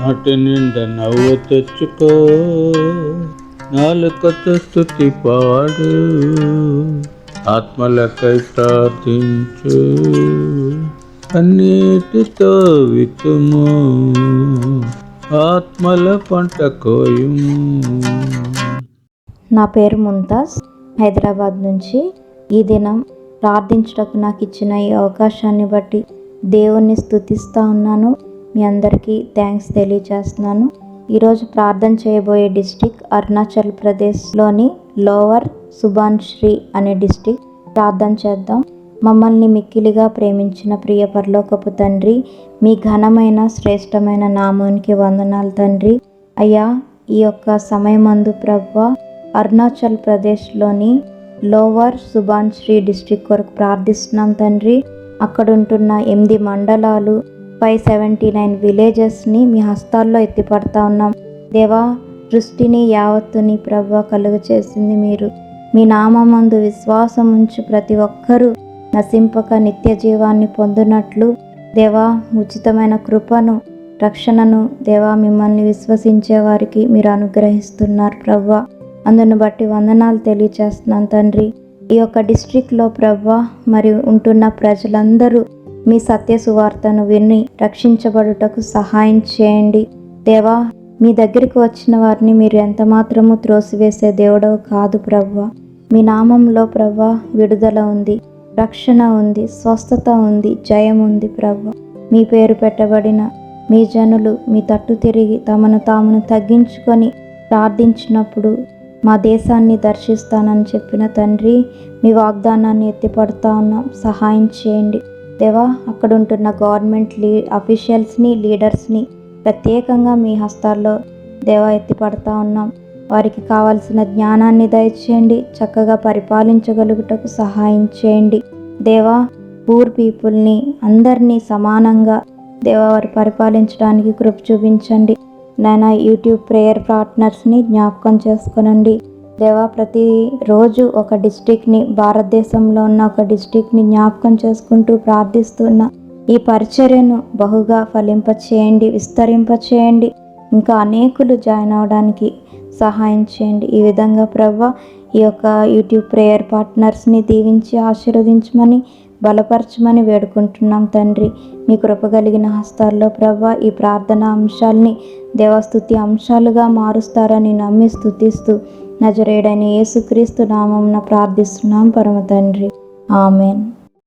నాటి నిండా నవ్వు తెచ్చుకో. నాలుకతో స్థుతి పాడు. ఆత్మలకై ప్రార్థించు. అన్నిటితో వితుము ఆత్మల పంట కోయుము. నా పేరు ముంతాజ్. హైదరాబాద్ నుంచి ఈ దినం ప్రార్థించటకు నాకు ఇచ్చిన ఈ అవకాశాన్ని బట్టి దేవుణ్ణి స్థుతిస్తూ ఉన్నాను. మీ అందరికీ థ్యాంక్స్ తెలియజేస్తున్నాను. ఈరోజు ప్రార్థన చేయబోయే డిస్టిక్ అరుణాచల్ ప్రదేశ్లోని లోవర్ సుభాన్శ్రీ అనే డిస్టిక్ ప్రార్థన చేద్దాం. మమ్మల్ని మిక్కిలిగా ప్రేమించిన ప్రియ పరలోకపు తండ్రి మీ ఘనమైన శ్రేష్టమైన నామానికి వందనాలు తండ్రి. అయ్యా ఈ యొక్క సమయమందు ప్రభు అరుణాచల్ ప్రదేశ్లోని లోవర్ సుభాన్శ్రీ డిస్ట్రిక్ట్ కొరకు ప్రార్థిస్తున్నాం తండ్రి. అక్కడ ఉంటున్న ఎనిమిది మండలాలు ఫైవ్ సెవెంటీ నైన్ విలేజెస్ని మీ హస్తాల్లో ఎత్తిపడతా ఉన్నాం. దేవా దృష్టిని యావత్తుని ప్రభు కలుగ చేసింది మీరు. మీ నామందు విశ్వాసం ఉంచు ప్రతి ఒక్కరూ నశింపక నిత్య జీవాన్ని పొందినట్లు దేవా ఉచితమైన కృపను రక్షణను దేవా మిమ్మల్ని విశ్వసించే వారికి మీరు అనుగ్రహిస్తున్నారు ప్రవ్వ. అందును బట్టి వందనాలు తెలియచేస్తున్నాను తండ్రి. ఈ యొక్క డిస్ట్రిక్ట్లో ప్రవ్వ మరియు ఉంటున్న ప్రజలందరూ మీ సత్య సువార్తను విని రక్షించబడుటకు సహాయం చేయండి. దేవా మీ దగ్గరికి వచ్చిన వారిని మీరు ఎంత మాత్రము త్రోసివేసే దేవుడవు కాదు ప్రవ్వ. మీ నామంలో ప్రవ్వ విడుదల ఉంది రక్షణ ఉంది స్వస్థత ఉంది జయం ఉంది ప్రవ్వ. మీ పేరు పెట్టబడిన మీ జనులు మీ తట్టు తిరిగి తమను తామును తగ్గించుకొని ప్రార్థించినప్పుడు మా దేశాన్ని దర్శిస్తానని చెప్పిన తండ్రి మీ వాగ్దానాన్ని ఎత్తిపడుతా ఉన్నాం. సహాయం చేయండి. దేవా అక్కడ ఉంటున్న గవర్నమెంట్ లీ అఫీషియల్స్ని లీడర్స్ని ప్రత్యేకంగా మీ హస్తాల్లో దేవా ఎత్తిపడతా ఉన్నాం. వారికి కావాల్సిన జ్ఞానాన్ని దయచేయండి చక్కగా పరిపాలించగలుగుటకు సహాయం చేయండి. దేవా పూర్ పీపుల్ని అందరినీ సమానంగా దేవా వారు పరిపాలించడానికి కృప చూపించండి. నాయన యూట్యూబ్ ప్రేయర్ పార్ట్నర్స్ని జ్ఞాపకం చేసుకునండి. దేవా ప్రతి రోజు ఒక డిస్టిక్ని భారతదేశంలో ఉన్న ఒక డిస్టిక్ని జ్ఞాపకం చేసుకుంటూ ప్రార్థిస్తున్న ఈ పరిచర్యను బహుగా ఫలింపచేయండి విస్తరింపచేయండి ఇంకా అనేకులు జాయిన్ అవడానికి సహాయం చేయండి. ఈ విధంగా ప్రవ్వ ఈ యొక్క యూట్యూబ్ ప్రేయర్ పార్ట్నర్స్ని దీవించి ఆశీర్వదించమని బలపరచమని వేడుకుంటున్నాం తండ్రి. మీ కృప కలిగిన హస్తాల్లో ప్రవ్వ ఈ ప్రార్థన అంశాల్ని దేవస్థుతి అంశాలుగా మారుస్తారని నమ్మి స్థుతిస్తూ నజరేడని యేసుక్రీస్తు నామంన ప్రార్థిస్తున్నాం పరమ తండ్రి ఆమెన్.